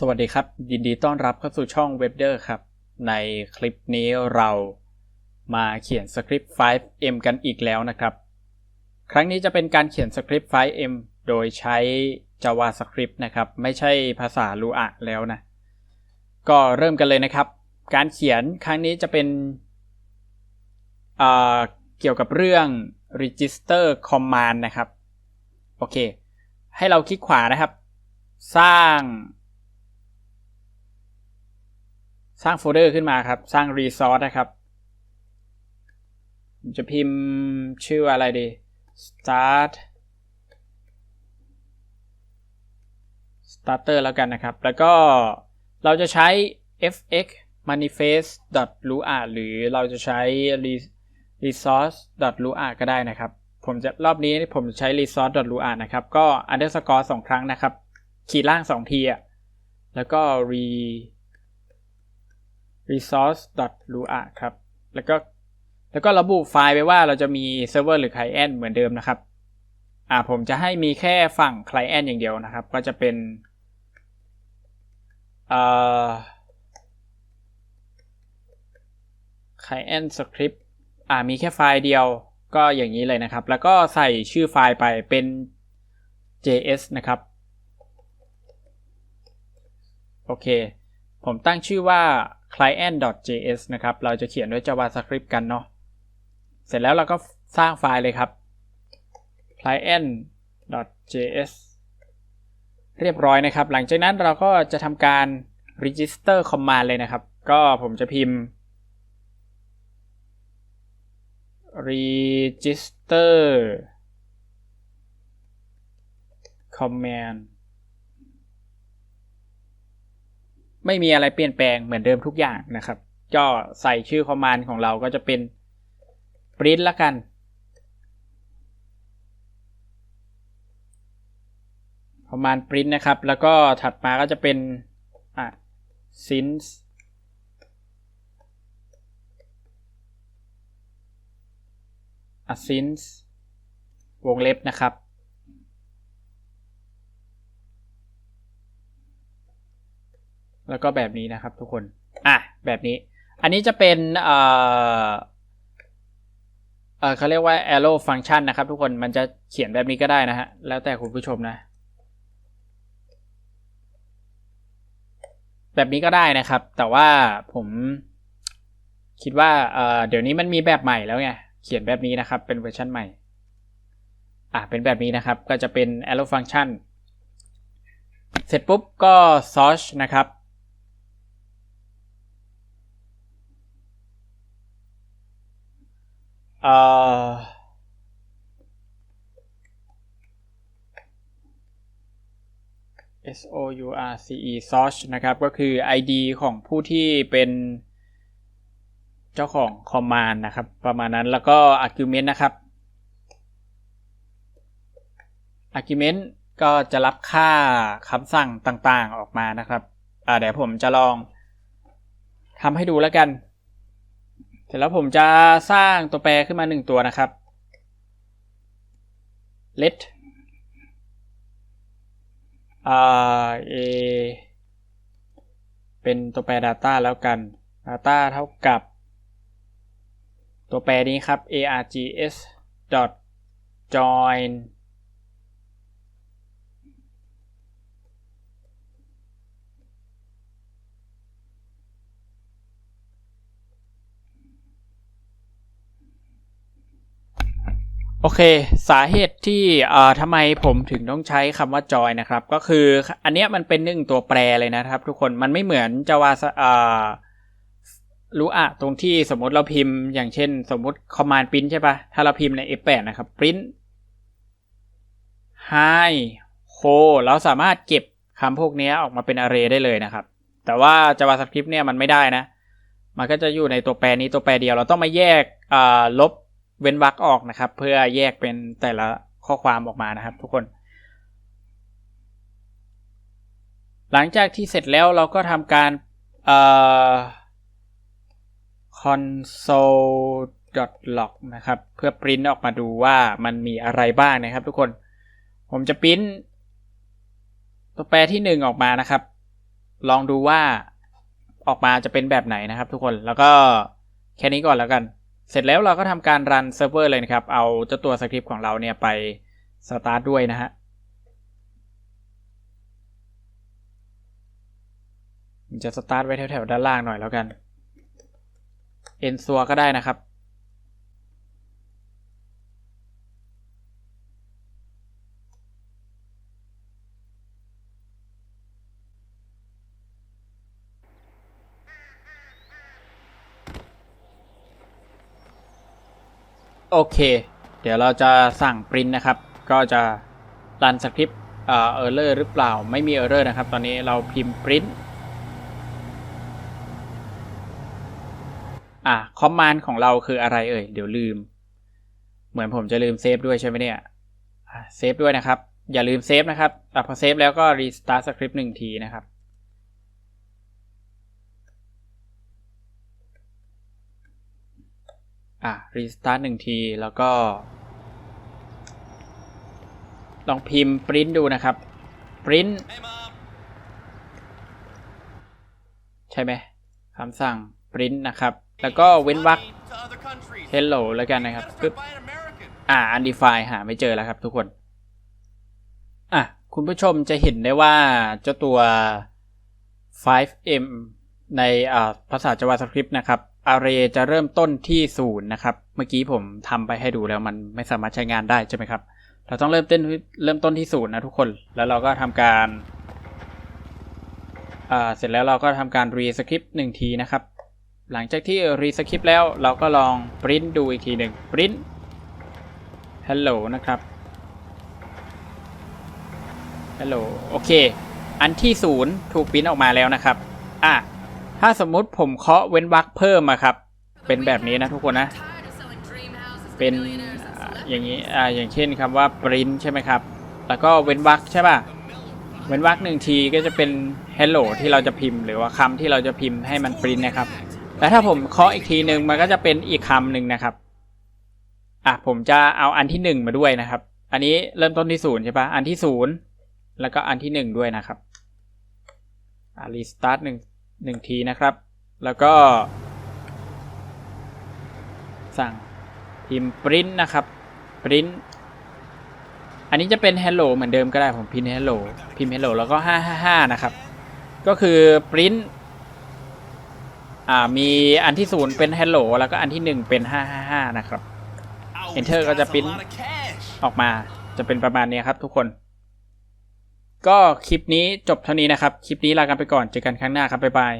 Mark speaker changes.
Speaker 1: สวัสดีครับ ยินดีต้อนรับเข้าสู่ช่อง w e b d e r ครับ ในคลิปนี้เรามาเขียนสคริปต์ 5M กันอีกแล้วนะครับ ครั้งนี้จะเป็นการเขียนสคริปต์ 5M โดยใช้ JavaScript นะครับ ไม่ใช่ภาษา Lua แล้วนะ ก็เริ่มกันเลยนะครับ การเขียนครั้งนี้จะเป็นเเกี่ยวกับเรื่อง register command นะครับ โอเค ให้เราคลิกขวานะครับ สร้าง สร้างโฟลเดอร์ขึ้นมาครับ สร้าง resource นะครับผมจะพิมพ์ชื่ออะไรดี start starter แล้วกันนะครับ แล้วก็เราจะใช้ fx manifest lua หรือเราจะใช้ resource lua ก็ได้นะครับ ผมจะรอบนี้ผมใช้ resource lua นะครับ ก็ underscore สองครั้งนะครับ ขีดล่างสองทีอะ แล้วก็ re resource.lua ครับ แล้วก็แล้วก็ระบุไฟล์ไว้ว่าเราจะมีเซิร์ฟเวอร์หรือ client เหมือนเดิมนะครับอ่าผมจะให้มีแค่ฝั่ง client อย่างเดียวนะครับ ก็จะเป็นเอ่อ client script อ่ามีแค่ไฟล์เดียวก็อย่างนี้เลยนะครับ แล้วก็ใส่ชื่อไฟล์ไปเป็น js นะครับ โอเค ผมตั้งชื่อว่า client.js นะครับ เราจะเขียนด้วย JavaScript กันเนาะ เสร็จแล้วเราก็สร้างไฟล์เลยครับ client.js เรียบร้อยนะครับ หลังจากนั้นเราก็จะทำการ register command เลยนะครับ ก็ผมจะพิมพ์ register command ไม่มีอะไรเปลี่ยนแปลงเหมือนเดิมทุกอย่างนะครับ ก็ใส่ชื่อคอมมานด์ของเราก็จะเป็น print ละกัน คอมมานด์ print นะครับ แล้วก็ถัดมาก็จะเป็นอะ since since วงเล็บนะครับ แล้วก็แบบนี้นะครับทุกคน อะ แบบนี้ อันนี้จะเป็นเอ่อเออเขาเรียกว่า arrow function นะครับทุกคน มันจะเขียนแบบนี้ก็ได้นะฮะ แล้วแต่คุณผู้ชมนะ แบบนี้ก็ได้นะครับ แต่ว่าผมคิดว่าเเดี๋ยวนี้มันมีแบบใหม่แล้วไง เขียนแบบนี้นะครับ เป็นเวอร์ชันใหม่ อะ เป็นแบบนี้นะครับ ก็จะเป็น arrow function เสร็จปุ๊บก็ source นะครับเอ่อ S O U R C E source นะครับ ก็คือ ID ของผู้ที่เป็นเจ้าของ command นะครับ ประมาณนั้นแล้วก็ argument นะครับ argument ก็จะรับค่าคำสั่งต่างๆออกมานะครับเดี๋ยวผมจะลองทำให้ดูแล้วกัน เสร็จแล้วผมจะสร้างตัวแปรขึ้นมาหนึ่งตัวนะครับ let r a เป็นตัวแปร data แล้วกัน data เท่ากับ ตัวแปรนี้ครับ args join โอเค สาเหตุที่เอ่อทำไมผมถึงต้องใช้คำว่า joy นะครับ ก็คืออันนี้มันเป็นหนึ่งตัวแปรเลยนะครับ ทุกคนมันไม่เหมือนจะว่าเอ่อรู้อะตรงที่สมมติเราพิมพ์อย่างเช่น สมมติ command print ใช่ปะถ้าเราพิมพ์ใน F8 นะครับ print high ho เราสามารถเก็บคำพวกนี้ออกมาเป็น array ได้เลยนะครับ แต่ว่า JavaScript เนี่ยมันไม่ได้นะ มันก็จะอยู่ในตัวแปรนี้ตัวแปรเดียว เราต้องมาแยกลบ เว้นวรรคออกนะครับ เพื่อแยกเป็นแต่ละข้อความออกมานะครับ ทุกคน หลังจากที่เสร็จแล้วเราก็ทำการ console.log นะครับ เพื่อปริ้นออกมาดูว่ามันมีอะไรบ้างนะครับ ทุกคน ผมจะปริ้นตัวแปรที่หนึ่งออกมานะครับ ลองดูว่าออกมาจะเป็นแบบไหนนะครับ ทุกคนแล้วก็แค่นี้ก่อนแล้วกัน เสร็จแล้วเราก็ทำการรันเซิร์ฟเวอร์เลยนะครับ เอาเจ้าตัวสคริปต์ของเราเนี่ยไปสตาร์ทด้วยนะฮะจะสตาร์ทไว้แถวๆด้านล่างหน่อยแล้วกัน เอ็นซัวก็ได้นะครับ โอเค เดี๋ยวเราจะสั่งปริ้นนะครับ ก็จะรันสคริปต์เอ่อเอร์เลอร์หรือเปล่าไม่มีเออร์เลอร์นะครับ ตอนนี้เราพิมพ์ปริ้นอะคอมมานด์ของเราคืออะไรเอ่ย เดี๋ยวลืม เหมือนผมจะลืมเซฟด้วยใช่ไหมเนี่ยเซฟด้วยนะครับ อย่าลืมเซฟนะครับอะพอเซฟแล้วก็รีสตาร์ทสคริปต์หนึ่งทีนะครับ อะรีสตาร์ทหนึ่งทีแล้วก็ ลองพิมพ์ปริ้นดูนะครับปริ้นใช่ไหมคำสั่งปริ้นนะครับ แล้วก็เว้นวรรค
Speaker 2: Flying to other countries.
Speaker 1: hello แล้วกันนะครับปึ๊บอ่า undefined หาไม่เจอแล้วครับทุกคน อะ คุณผู้ชมจะเห็นได้ว่าเจ้าตัว 5m ในอ่าภาษา JavaScript นะครับ array จะเริ่มต้นที่ศูนย์นะครับ เมื่อกี้ผมทำไปให้ดูแล้วมันไม่สามารถใช้งานได้ใช่ไหมครับ เราต้องเริ่มต้นเริ่มต้นที่ศูนย์นะทุกคน แล้วเราก็ทำการ เสร็จแล้วเราก็ทำการ rescript หนึ่งทีนะครับ หลังจากที่ rescript แล้วเราก็ลอง print ดูอีกทีหนึ่ง print hello นะครับ hello โอเค อันที่ศูนย์ถูกปริ้นออกมาแล้วนะครับ อะ ถ้าสมมุติผมเคาะเว้นวรรคเพิ่มอะครับ เป็นแบบนี้นะทุกคนนะ เป็นอย่างนี้อ่าอย่างเช่นคำว่า print ใช่ไหมครับ แล้วก็เว้นวรรคใช่ป่ะ เว้นวรรคหนึ่งทีก็จะเป็น hello ที่เราจะพิมพ์ หรือว่าคำที่เราจะพิมพ์ให้มัน print นะครับ แล้วถ้าผมเคาะอีกทีหนึ่งมันก็จะเป็นอีกคำหนึ่งนะครับ อะผมจะเอาอันที่หนึ่งมาด้วยนะครับ อันนี้เริ่มต้นที่ศูนย์ใช่ปะอันที่ศูนย์แล้วก็อันที่หนึ่งด้วยนะครับ อะรีสตาร์ทหนึ่ง หนึ่งทีนะครับ แล้วก็สั่งพิมพ์ print นะครับ print อันนี้จะเป็น hello เหมือนเดิมก็ได้ผมพิมพ์ hello พิมพ์ hello แล้วก็ 555 นะครับ ก็คือ print อ่ามีอันที่ศูนย์เป็น hello แล้วก็อันที่หนึ่งเป็น 555 นะครับ
Speaker 2: Ouch,
Speaker 1: Enter ก็จะ
Speaker 2: that's a
Speaker 1: print
Speaker 2: lot of cash.
Speaker 1: ออกมาจะเป็นประมาณนี้ครับทุกคน ก็คลิปนี้จบเท่านี้นะครับ คลิปนี้ลากันไปก่อน เจอกันครั้งหน้าครับ บ๊ายบาย